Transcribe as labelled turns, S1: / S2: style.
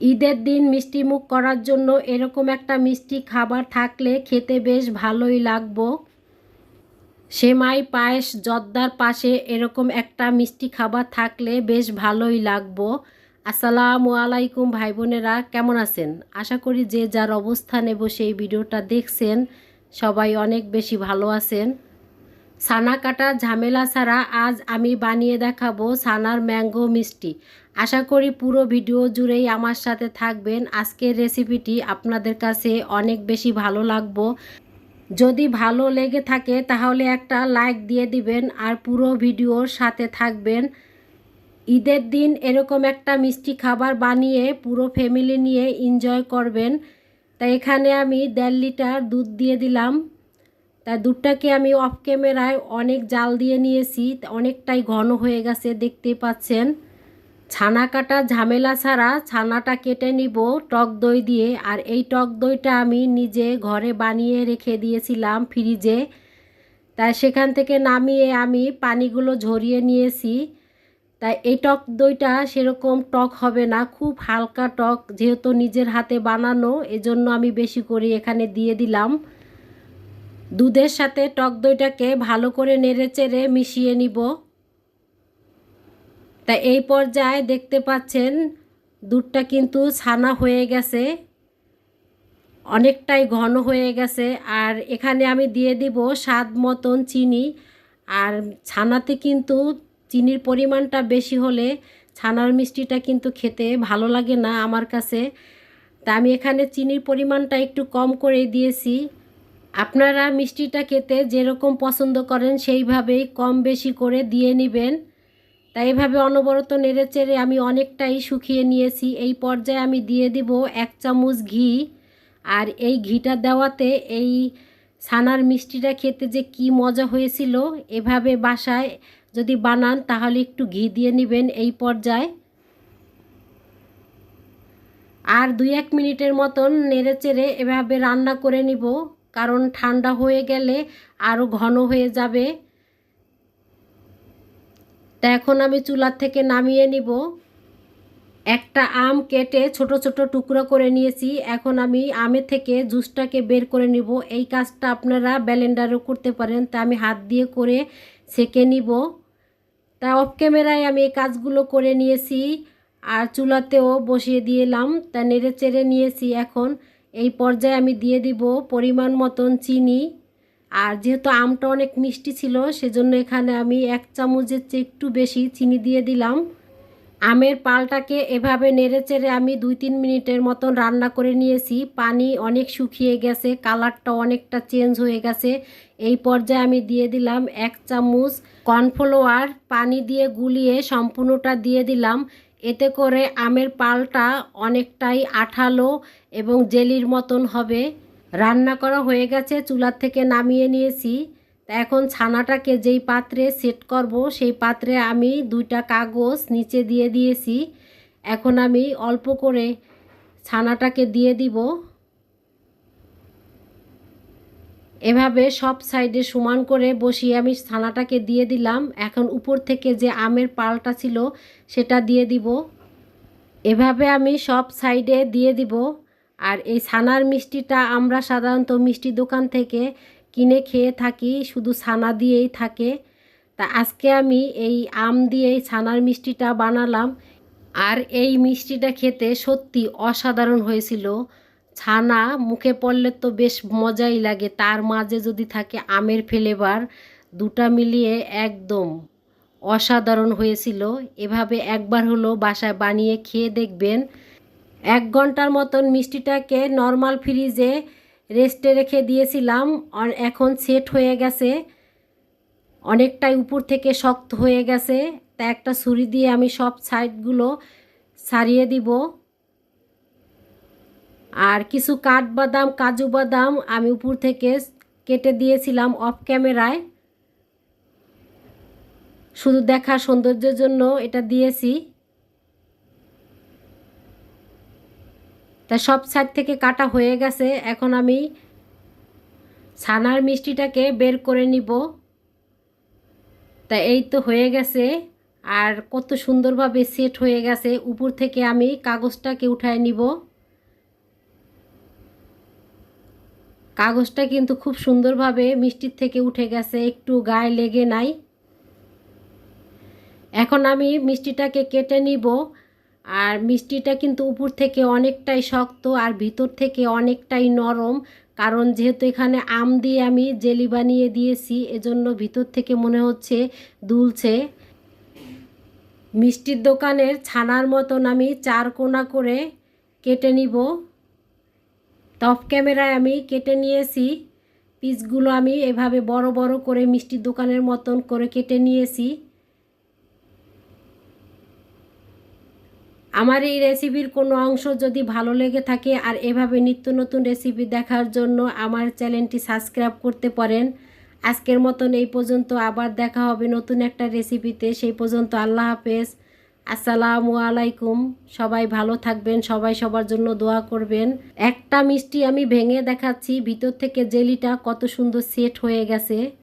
S1: ঈদের দিন মিষ্টি মুখ করার জন্য এরকম একটা মিষ্টি খাবার থাকলে খেতে বেশ ভালোই লাগবো। সেমাই, পায়েস, জর্দার পাশে এরকম একটা মিষ্টি খাবার থাকলে বেশ ভালোই লাগবো। আসসালামু আলাইকুম ভাই বোনেরা, কেমন আছেন? আশা করি যে যার অবস্থানে বসে এই ভিডিওটা দেখছেন, সবাই অনেক বেশি ভালো আছেন। ছানা কাটা ঝামেলা ছাড়া আজ আমি বানিয়ে দেখাবো ছানার ম্যাঙ্গো মিষ্টি। আশা করি পুরো ভিডিও জুড়েই আমার সাথে থাকবেন। আজকের রেসিপিটি আপনাদের কাছে অনেক বেশি ভালো লাগবো। যদি ভালো লেগে থাকে তাহলে একটা লাইক দিয়ে দিবেন আর পুরো ভিডিওর সাথে থাকবেন। ঈদের দিন এরকম একটা মিষ্টি খাবার বানিয়ে পুরো ফ্যামিলি নিয়ে এনজয় করবেন। তাই এখানে আমি দেড় লিটার দুধ দিয়ে দিলাম। তাই দুধটাকে আমি অফ ক্যামেরায় অনেক জাল দিয়ে নিয়েছি অনেকটাই ঘন হয়ে গেছে দেখতে পাচ্ছেন। ছানা কাটা ঝামেলা ছাড়া ছানাটা কেটে নিব টক দই দিয়ে, আর এই টক দইটা আমি নিজে ঘরে বানিয়ে রেখে দিয়েছিলাম ফ্রিজে। তাই সেখান থেকে নামিয়ে আমি পানিগুলো ঝরিয়ে নিয়েছি। তাই এই টক দইটা সেরকম টক হবে না, খুব হালকা টক, যেহেতু নিজের হাতে বানানো, এজন্য আমি বেশি করে এখানে দিয়ে দিলাম। দুধের সাথে টক দইটাকে ভালো করে নেড়ে চেড়ে মিশিয়ে নিব। তা এই পর্যায়ে দেখতে পাচ্ছেন দুধটা কিন্তু ছানা হয়ে গেছে। অনেকটাই ঘন হয়ে গেছে। আর এখানে আমি দিয়ে দিব স্বাদ মতন চিনি। আর ছানাতে কিন্তু চিনির পরিমাণটা বেশি হলে ছানার মিষ্টিটা কিন্তু খেতে ভালো লাগে না আমার কাছে। তা আমি এখানে চিনির পরিমাণটা একটু কম করে দিয়েছি। আপনারা মিষ্টিটা খেতে যেরকম পছন্দ করেন, সেইভাবেই কম বেশি করে দিয়ে নেবেন। তাই এভাবে অনবরত নেড়ে চেড়ে আমি অনেকটাই শুকিয়ে নিয়েছি। এই পর্যায়ে আমি দিয়ে দিব এক চামচ ঘি। আর এই ঘিটা দেওয়াতে এই ছানার মিষ্টিটা খেতে যে কি মজা হয়েছিল, এভাবে বাসায় যদি বানান, তাহলে একটু ঘি দিয়ে নেবেন এই পর্যায়ে। আর দুই এক মিনিটের মতন নেড়ে চেড়ে এভাবে রান্না করে নিব। কারণ ঠান্ডা হয়ে গেলে আরও ঘন হয়ে যাবে। তা এখন আমি চুলার থেকে নামিয়ে নিব। একটা আম কেটে ছোট ছোট টুকরো করে নিয়েছি। এখন আমি আমের থেকে জুসটাকে বের করে নিব। এই কাজটা আপনারা ব্যালেন্ডারও করতে পারেন। তা আমি হাত দিয়ে করে সেকে নিব। তা অফ ক্যামেরায় আমি এই কাজগুলো করে নিয়েছি। আর চুলাতেও বসিয়ে দিয়েলাম তা নেড়ে চেড়ে নিয়েছি এখন। এই পর্যায়ে আমি দিয়ে দিব পরিমাণ মতন চিনি। আর যেহেতু আমটা অনেক মিষ্টি ছিল, সেজন্য এখানে আমি এক চামচের চেয়ে একটু বেশি চিনি দিয়ে দিলাম। আমের পালটাকে এভাবে নেড়ে চেড়ে আমি দুই তিন মিনিটের মতন রান্না করে নিয়েছি। পানি অনেক শুকিয়ে গেছে, কালারটা অনেকটা চেঞ্জ হয়ে গেছে। এই পর্যায়ে আমি দিয়ে দিলাম এক চামচ কর্নফ্লাওয়ার। পানি দিয়ে গুলিয়ে সম্পূর্ণটা দিয়ে দিলাম। এতে করে আমের পালটা অনেকটাই আঠালো এবং জেলির মতন হবে। রান্না করা হয়ে গেছে চুলার থেকে নামিয়ে নিয়েছি। তা এখন ছানাটাকে যেই পাত্রে সেট করব, সেই পাত্রে আমি দুইটা কাগজ নিচে দিয়ে দিয়েছি। এখন আমি অল্প করে ছানাটাকে দিয়ে দিব। এভাবে সব সাইডে সমান করে বসিয়ে আমি ছানাটাকে দিয়ে দিলাম। এখন উপর থেকে যে আমের পালটা ছিল, সেটা দিয়ে দিব। এভাবে আমি সব সাইডে দিয়ে দিব। আর এই ছানার মিষ্টিটা আমরা সাধারণত মিষ্টি দোকান থেকে কিনে খেয়ে থাকি, শুধু ছানা দিয়েই থাকে। তা আজকে আমি এই আম দিয়েই ছানার মিষ্টিটা বানালাম। আর এই মিষ্টিটা খেতে সত্যি অসাধারণ হয়েছিল। ছানা মুখে পড়লে তো বেশ মজাই লাগে। তার মাঝে যদি থাকে আমের ফ্লেভার, দুটা মিলিয়ে একদম অসাধারণ হয়েছিল। এভাবে একবার হলো বাসায় বানিয়ে খেয়ে দেখবেন। এক ঘণ্টার মতন মিষ্টিটাকে নর্মাল ফ্রিজে রেস্টে রেখে দিয়েছিলাম এখন সেট হয়ে গেছে। অনেকটাই উপর থেকে শক্ত হয়ে গেছে। তা একটা ছুরি দিয়ে আমি সব সাইডগুলো সারিয়ে দিব। আর কিছু কাঠবাদাম, কাজু বাদাম আমি উপর থেকে কেটে দিয়েছিলাম অফ ক্যামেরায় শুধু দেখা সৌন্দর্যের জন্য এটা দিয়েছি। তা সব সাইড থেকে কাটা হয়ে গেছে। এখন আমি ছানার মিষ্টিটাকে বের করে নিব। তা এই তো হয়ে গেছে। আর কত সুন্দরভাবে সেট হয়ে গেছে। উপর থেকে আমি কাগজটাকে উঠায় নিব। কাগজটা কিন্তু খুব সুন্দরভাবে মিষ্টির থেকে উঠে গেছে, একটু গায়ে লেগে নাই। এখন আমি মিষ্টিটাকে কেটে নিব, আর মিষ্টিটা কিন্তু উপর থেকে অনেকটাই শক্ত আর ভিতর থেকে অনেকটাই নরম, কারণ যেহেতু এখানে আম দিয়ে আমি জেলি বানিয়ে দিয়েছি, এজন্য ভিতর থেকে মনে হচ্ছে দুলছে। মিষ্টির দোকানের ছানার মতন আমি চার কোনা করে কেটে নিব। টপ ক্যামেরায় আমি কেটে নিয়েছি। পিসগুলো আমি এভাবে বড় বড় করে মিষ্টির দোকানের মতন করে কেটে নিয়েছি। আমার এই রেসিপির কোনো অংশ যদি ভালো লেগে থাকে আর এভাবে নিত্য নতুন রেসিপি দেখার জন্য আমার চ্যানেলটি সাবস্ক্রাইব করতে পারেন। আজকের মতন এই পর্যন্ত আবার দেখা হবে নতুন একটা রেসিপিতে। সেই পর্যন্ত আল্লাহ হাফেজ। আসসালামু আলাইকুম। সবাই ভালো থাকবেন, সবাই সবার জন্য দোয়া করবেন। একটা মিষ্টি আমি ভেঙে দেখাচ্ছি, ভিতর থেকে জেলিটা কত সুন্দর সেট হয়ে গেছে।